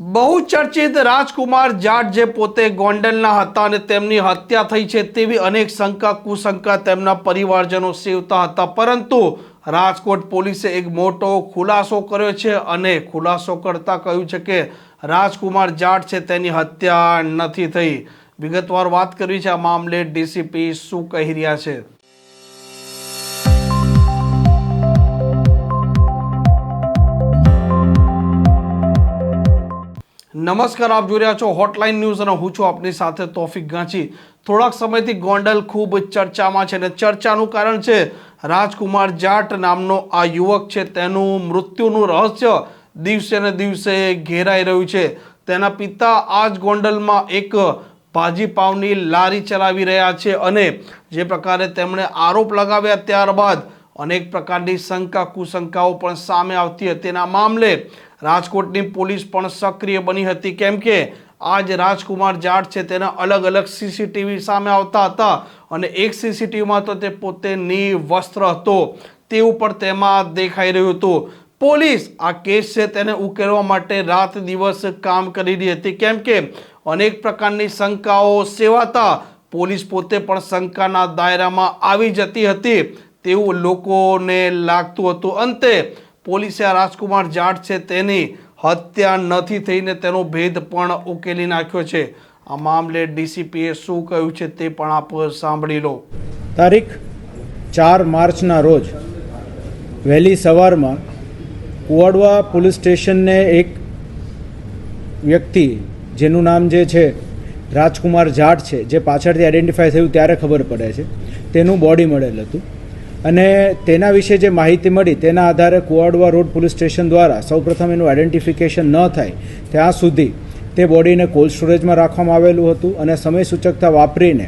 બહુ ચર્ચિત રાજકુમાર જાટ જે પોતે ગોંડલના હતા અને તેમની હત્યા થઈ છે તેવી અનેક શંકા, કુશંકા તેમના પરિવારજનો સેવતા હતા. પરંતુ રાજકોટ પોલીસે એક મોટો ખુલાસો કર્યો છે અને ખુલાસો કરતા કહ્યું છે કે રાજકુમાર જાટ છે તેની હત્યા નથી થઈ. વિગતવાર વાત કરવી છે આ મામલે ડીસીપી શું કહી રહ્યા છે? નમસ્કાર, આપ જોઈ રહ્યા છો હોટલાઇન ન્યૂઝ અને હું છું આપની સાથે તોફિક ગાંચી. થોડાક સમયથી ગોંડલ ખૂબ ચર્ચામાં છે અને ચર્ચાનું કારણ છે રાજકુમાર જાટ નામનો આ યુવક છે. તેનું મૃત્યુનું રહસ્ય દિવસે ને દિવસે ઘેરાઈ રહ્યું છે. તેના પિતા આજ ગોંડલમાં એક ભાજીપાવની લારી ચલાવી રહ્યા છે અને જે પ્રકારે તેમણે આરોપ લગાવ્યા ત્યારબાદ અનેક પ્રકારની શંકા કુશંકાઓ પણ સામે આવતી હતી. તેના મામલે રાજકોટની પોલીસ પણ સક્રિય બની હતી. કેમ કે આજ રાજકુમાર જાટ છે તેના અલગ અલગ સીસીટીવી સામે આવતા હતા અને એક સીસીટીવીમાં તો તે પોતે નિવસ્ત્ર હતો. તેવું પણ તેમાં દેખાઈ રહ્યું હતું. પોલીસ આ કેસ છે તેને ઉકેલવા માટે રાત દિવસ કામ કરી રહી હતી. કેમ કે અનેક પ્રકારની શંકાઓ સેવાતા પોલીસ પોતે પણ શંકાના દાયરામાં આવી જતી હતી. તેવું લોકોને લાગતું હતું. અંતે પોલીસે આ રાજકુમાર જાટ છે તેની હત્યા નથી થઈને તેનો ભેદ પણ ઉકેલી નાખ્યો છે. આ મામલે ડીસીપીએ શું કહ્યું છે તે પણ આપ સાંભળી લો. તારીખ ચાર માર્ચના રોજ વહેલી સવારમાં કુવાડવા પોલીસ સ્ટેશનને એક વ્યક્તિ, જેનું નામ જે છે, રાજકુમાર જાટ છે, જે પાછળથી આઈડેન્ટિફાય થયું ત્યારે ખબર પડે છે, તેનું બોડી મળેલ હતું. અને તેના વિશે જે માહિતી મળી, તેના આધારે કુવાડવા રોડ પોલીસ સ્ટેશન દ્વારા સૌપ્રથમ એનું આઈડેન્ટિફિકેશન ન થાય, ત્યાં સુધી તે બોડીને કોલ્ડ સ્ટોરેજમાં રાખવામાં આવેલું હતું અને સમય સૂચકતા વાપરીને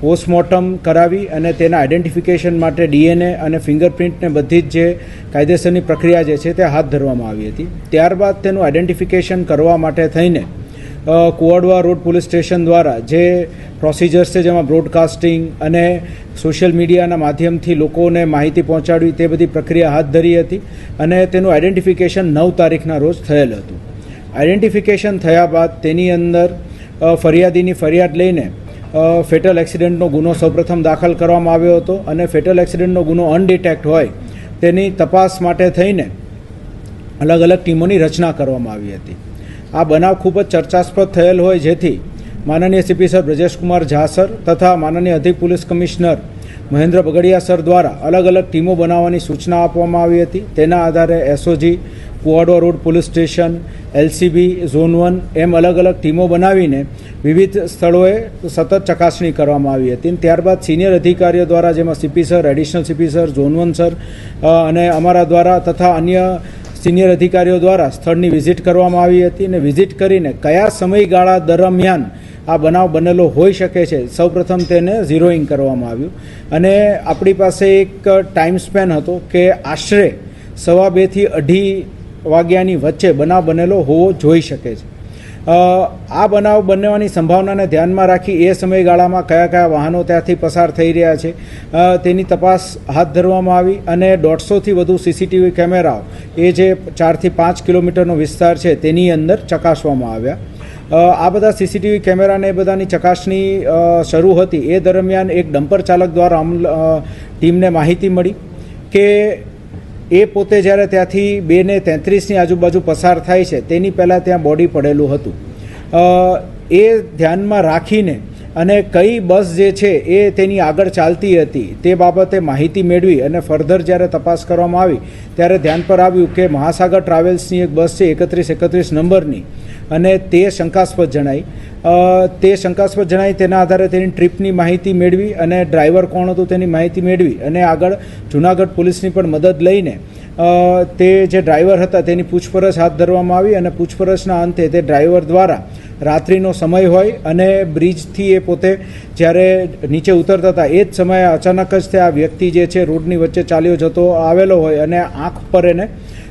પોસ્ટમોર્ટમ કરાવી અને તેના આઈડેન્ટિફિકેશન માટે ડીએનએ અને ફિંગરપ્રિન્ટને બધી જ જે કાયદેસરની પ્રક્રિયા જે છે તે હાથ ધરવામાં આવી હતી. ત્યારબાદ તેનું આઈડેન્ટિફિકેશન કરવા માટે થઈને કુવાડવા રોડ પોલીસ સ્ટેશન દ્વારા જે પ્રોસિજર્સ છે, જેમાં બ્રોડકાસ્ટિંગ અને સોશિયલ મીડિયાના માધ્યમથી લોકોને માહિતી પહોંચાડવી તે બધી પ્રક્રિયા હાથ ધરી હતી અને તેનું આઈડેન્ટિફિકેશન નવ તારીખના રોજ થયેલ હતું. આઈડેન્ટિફિકેશન થયા બાદ તેની અંદર ફરિયાદીની ફરિયાદ લઈને ફેટલ એક્સિડન્ટનો ગુનો સૌપ્રથમ દાખલ કરવામાં આવ્યો હતો અને ફેટલ એક્સિડન્ટનો ગુનો અનડિટેક્ટ હોય તેની તપાસ માટે થઈને અલગ અલગ ટીમોની રચના કરવામાં આવી હતી. આ બનાવ ખૂબ જ ચર્ચાસ્પદ થયેલ હોય જેથી માનનીય CP sir Brajeshkumar Jha sir તથા માનનીય અધિક police commissioner Mahendra Bagadiya sir દ્વારા અલગ અલગ ટીમો બનાવવાની સૂચના આપવામાં આવી હતી. તેના આધારે SOG Kuvadva road police station LCB zone one એમ અલગ અલગ ટીમો બનાવીને વિવિધ સ્થળોએ સતત ચકાસણી કરવામાં આવી હતી. ત્યારબાદ સિનિયર અધિકારીઓ દ્વારા જેમાં CP sir, additional CP sir, zone one sir અને અમારા દ્વારા તથા અન્ય સિનિયર અધિકારીઓ દ્વારા સ્થળની વિઝિટ કરવામાં આવી હતી અને વિઝિટ કરીને કયા સમયગાળા દરમિયાન આ બનાવ બનેલો હોઈ શકે છે? સૌપ્રથમ તેને ઝીરોઈંગ કરવામાં આવ્યું. અને આપણી પાસે એક ટાઈમ સ્પેન હતો કે આશરે સવા બેથી અઢી વાગ્યાની વચ્ચે બનાવ બનેલો હોવો જોઈ શકે છે. આ બનાવ બનવાની સંભાવનાને ધ્યાનમાં રાખી એ સમયગાળામાં કયા કયા વાહનો ત્યાંથી પસાર થઈ રહ્યા છે તેની તપાસ હાથ ધરવામાં આવી અને દોઢસોથી વધુ સીસીટીવી કેમેરાઓ, એ જે ચારથી પાંચ કિલોમીટરનો વિસ્તાર છે તેની અંદર ચકાસવામાં આવ્યા. આ બધા સીસીટીવી કેમેરાને એ બધાની ચકાસણી શરૂ હતી. એ દરમિયાન એક ડમ્પર ચાલક દ્વારા ટીમને માહિતી મળી કે એ પોતે જ્યારે ત્યાંથી બે ને તેત્રીસની આજુબાજુ પસાર થાય છે, તેની પહેલાં ત્યાં બોડી પડેલું હતું. એ ધ્યાનમાં રાખીને અને કઈ બસ જે છે એ તેની આગળ ચાલતી હતી, તે બાબતે માહિતી મેળવી અને ફર્ધર જ્યારે તપાસ કરવામાં આવી, ત્યારે ધ્યાન પર આવ્યું કે મહાસાગર ટ્રાવેલ્સની એક બસ છે એકત્રીસ એકત્રીસ નંબરની અને તે શંકાસ્પદ જણાઈ તે શંકાસ્પદ જણાઈ તેના આધારે તેની ટ્રીપની માહિતી મેળવી અને ડ્રાઈવર કોણ હતું તેની માહિતી મેળવી અને આગળ જુનાગઢ પોલીસની પણ મદદ લઈને તે જે ડ્રાઈવર હતા તેની પૂછપરછ હાથ ધરવામાં આવી અને પૂછપરછના અંતે તે ડ્રાઈવર દ્વારા રાત્રિનો સમય હોય અને બ્રિજથી એ પોતે જ્યારે નીચે ઉતરતા હતા એ જ સમયે અચાનક જ તે આ વ્યક્તિ જે છે રોડની વચ્ચે ચાલ્યો જતો આવેલો હોય અને આંખ પર એને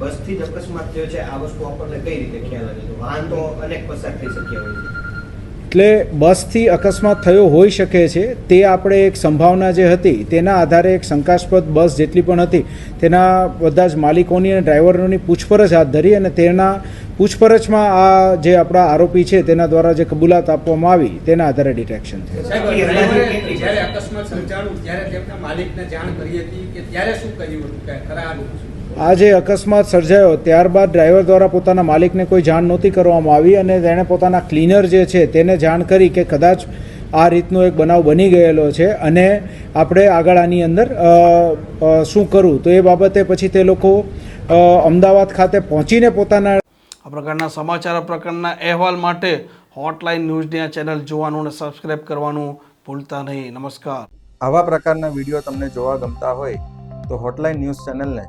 બસથી જ અકસ્માત થયો છે આ વસ્તુ આપણને કઈ રીતે ખ્યાલ આવે? છે વાહન તો અનેક પસાર થઈ શક્યા હોય છે. એટલે બસથી અકસ્માત થયો હોઈ શકે છે તે આપણે એક સંભાવના જે હતી તેના આધારે એક શંકાસ્પદ બસ જેટલી પણ હતી તેના બધા જ માલિકોની અને ડ્રાઈવરોની પૂછપરછ હાથ ધરી અને તેના પૂછપરછમાં આ જે આપણા આરોપી છે તેના દ્વારા જે કબૂલાત આપવામાં આવી તેના આધારે ડિટેક્શન થયું. આ જે અકસ્માત સર્જાયો ત્યારબાદ ડ્રાઈવર દ્વારા પોતાના માલિકને કોઈ જાણ નહોતી કરવામાં આવી અને તેણે પોતાના ક્લીનર જે છે તેને જાણ કરી કે કદાચ આ રીતનો એક બનાવ બની ગયેલો છે અને આપણે આગળ આની અંદર શું કરવું? તો એ બાબતે પછી તે લોકો અમદાવાદ ખાતે પહોંચીને પોતાના આ પ્રકારના સમાચાર આ પ્રકારના અહેવાલ માટે હોટલાઇન ન્યૂઝની આ ચેનલ જોવાનું અને સબસ્ક્રાઈબ કરવાનું ભૂલતા નહીં. નમસ્કાર. આવા પ્રકારના વીડિયો તમને જોવા ગમતા હોય તો હોટલાઇન ન્યૂઝ ચેનલને